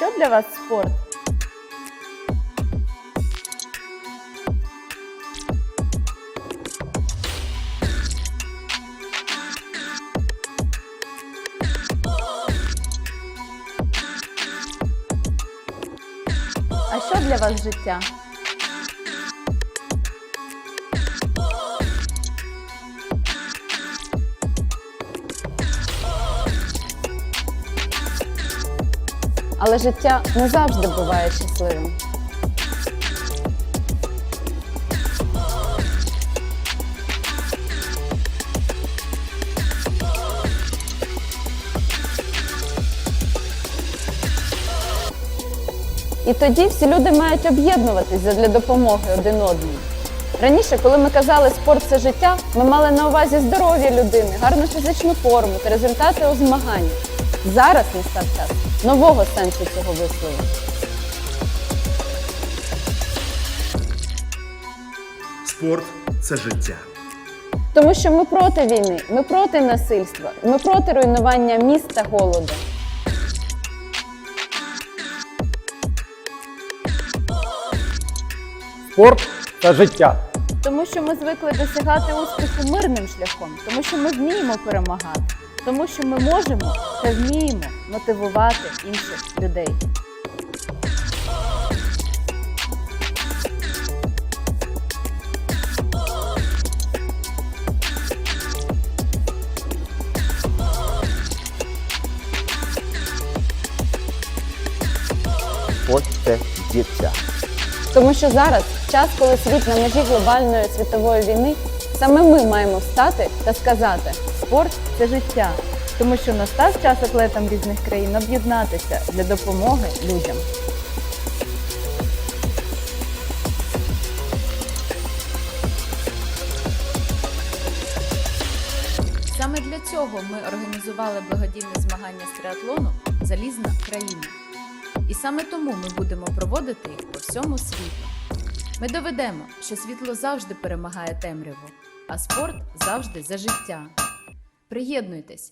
Що для вас спорт? А що для вас життя? Але життя не завжди буває щасливим. І тоді всі люди мають об'єднуватись для допомоги один одному. Раніше, коли ми казали спорт це життя, ми мали на увазі здоров'я людини, гарну фізичну форму та результати у змаганнях. Зараз настав час нового сенсу цього вислову. Спорт це життя. Тому що ми проти війни, ми проти насильства, ми проти руйнування міст та голоду. Спорт це життя. Тому що ми звикли досягати успіху мирним шляхом, тому що ми вміємо перемагати, тому що ми можемо та вміємо мотивувати інших людей. Спорт це життя. Тому що зараз, час, коли світ на межі глобальної світової війни, саме ми маємо встати та сказати: спорт це життя. Тому що настав час атлетам різних країн об'єднатися для допомоги людям. Саме для цього ми організували благодійне змагання з триатлону Залізна країна. І саме тому ми будемо проводити їх по всьому світу. Ми доведемо, що світло завжди перемагає темряву, а спорт завжди за життя. Приєднуйтесь,